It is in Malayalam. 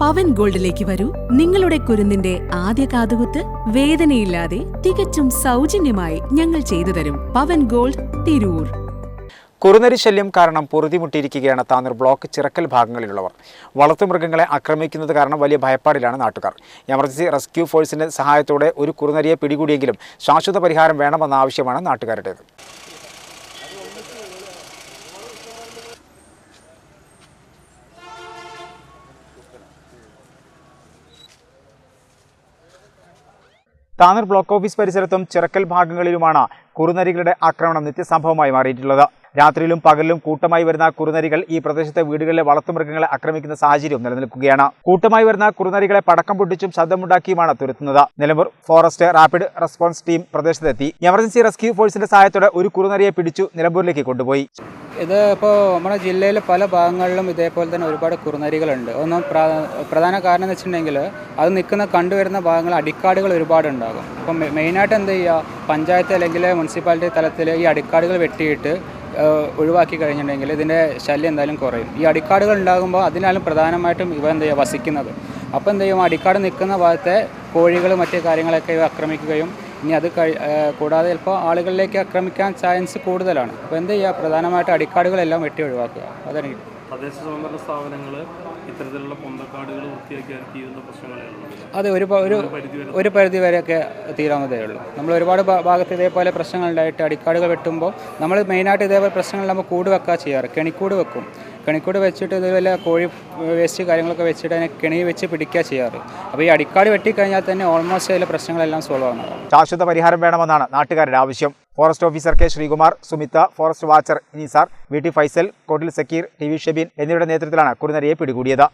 പവൻ ഗോൾഡിലേക്ക് വരൂ. നിങ്ങളുടെ കുരുന്നിന്റെ ആദ്യ കാതുകുത്ത് വേദനയില്ലാതെ തികച്ചും സൗജന്യമായി ഞങ്ങൾ ചെയ്തു തരും. പവൻ ഗോൾഡ് തിരൂർ. കുറുനരി ശല്യം കാരണം പൊറുതിമുട്ടിയിരിക്കുകയാണ് താനൂർ ബ്ലോക്ക് ചിറക്കൽ ഭാഗങ്ങളിലുള്ളവർ. വളർത്തുമൃഗങ്ങളെ ആക്രമിക്കുന്നത് കാരണം വലിയ ഭയപ്പാടിലാണ് നാട്ടുകാർ. എമർജൻസി റെസ്ക്യൂ ഫോഴ്സിന്റെ സഹായത്തോടെ ഒരു കുറുനരിയെ പിടികൂടിയെങ്കിലും ശാശ്വത പരിഹാരം വേണമെന്ന ആവശ്യമാണ് നാട്ടുകാരുടേത്. താനൂർ ബ്ലോക്ക് ഓഫീസ് പരിസരത്തും ചിറക്കൽ ഭാഗങ്ങളിലുമാണ് കുറുനരികളുടെ ആക്രമണം നിത്യസംഭവമായി മാറിയിട്ടുള്ളത്. രാത്രിയിലും പകലിലും കൂട്ടമായി വരുന്ന കുറുനരികൾ ഈ പ്രദേശത്തെ വീടുകളിലെ വളർത്തുമൃഗങ്ങളെ ആക്രമിക്കുന്ന സാഹചര്യം നിലനിൽക്കുകയാണ്. കൂട്ടമായി വരുന്ന കുറുനരികളെ പടക്കം പൊട്ടിച്ചും ശബ്ദമുണ്ടാക്കിയുമാണ് തുരത്തുന്നത്. Nilambur forest rapid response team പ്രദേശത്തെത്തി. Emergency rescue ഫോഴ്സിന്റെ സഹായത്തോടെ ഒരു കുറുനരിയെ പിടിച്ചു നിലമ്പൂരിലേക്ക് കൊണ്ടുപോയി. ഇത് ഇപ്പോൾ നമ്മുടെ ജില്ലയിൽ പല ഭാഗങ്ങളിലും ഇതേപോലെ തന്നെ ഒരുപാട് കുറുനരികളുണ്ട്. ഒന്ന് പ്രധാന കാരണം എന്ന് വെച്ചിട്ടുണ്ടെങ്കിൽ അത് നിൽക്കുന്ന കണ്ടുവരുന്ന ഭാഗങ്ങൾ അടിക്കാടുകൾ ഒരുപാടുണ്ടാകും. അപ്പം മെയിനായിട്ട് എന്ത് ചെയ്യുക? പഞ്ചായത്ത് അല്ലെങ്കിൽ മുനിസിപ്പാലിറ്റി തലത്തിൽ ഈ അടിക്കാടുകൾ വെട്ടിയിട്ട് ഒഴിവാക്കി കഴിഞ്ഞിട്ടുണ്ടെങ്കിൽ ഇതിന്റെ ശല്യം എന്തായാലും കുറയും. ഈ അടിക്കാടുകൾ ഉണ്ടാകുമ്പോൾ അതിനാലും പ്രധാനമായിട്ടും ഇവ എന്ത് ചെയ്യുക? വസിക്കുന്നത്. അപ്പോൾ എന്ത് ചെയ്യും? അടിക്കാട് നിൽക്കുന്ന ഭാഗത്തെ കോഴികൾ മറ്റു കാര്യങ്ങളൊക്കെ ഇവ ആക്രമിക്കുകയും ഇനി അത് കഴി കൂടാതെ ചിലപ്പോൾ ആളുകളിലേക്ക് ആക്രമിക്കാൻ ചാൻസ് കൂടുതലാണ്. അപ്പോൾ എന്ത് ചെയ്യുക പ്രധാനമായിട്ട് അടിക്കാടുകളെല്ലാം വെട്ടി ഒഴിവാക്കുക. അതാണ് തദ്ദേശ സ്വയംഭരണ സ്ഥാപനങ്ങൾ ഇത്തരത്തിലുള്ള പൊന്തക്കാടുകൾ വൃത്തിയാക്കിയാൽ തീരുന്ന അതെ അത് ഒരു ഒരു ഒരു പരിധി വരെയൊക്കെ തീരാവുന്നതേ ഉള്ളൂ. നമ്മൾ ഒരുപാട് ഭാഗത്ത് ഇതേപോലെ പ്രശ്നങ്ങൾ ഉണ്ടായിട്ട് അടിക്കാടുകൾ വെട്ടുമ്പോൾ നമ്മൾ മെയിനായിട്ട് ഇതേപോലെ പ്രശ്നങ്ങൾ നമ്മൾ കൂട് വെക്കുക ചെയ്യാറ്. കെണിക്കൂട് വെക്കും. കെണിക്കൂട് വെച്ചിട്ട് ഇതുപോലെ കോഴി വേസ്റ്റ് കാര്യങ്ങളൊക്കെ വെച്ചിട്ട് അതിനെ കെണി വെച്ച് പിടിക്കുക ചെയ്യാറ്. അപ്പോൾ ഈ അടിക്കാട് വെട്ടിക്കഴിഞ്ഞാൽ തന്നെ ഓൾമോസ്റ്റ് അതിലെ പ്രശ്നങ്ങളെല്ലാം സോൾവ് ആവുന്നതാണ് ശാശ്വത പരിഹാരം വേണമെന്നാണ് നാട്ടുകാരുടെ ആവശ്യം. Forest officer K Sreekumar Sumitha forest watcher Nisar V Faisal Kottil Sakeer T V Shabeen എന്നിവരുടെ നേതൃത്വത്തിലാണ് കുറുനരിയെ പിടികൂടിയത്.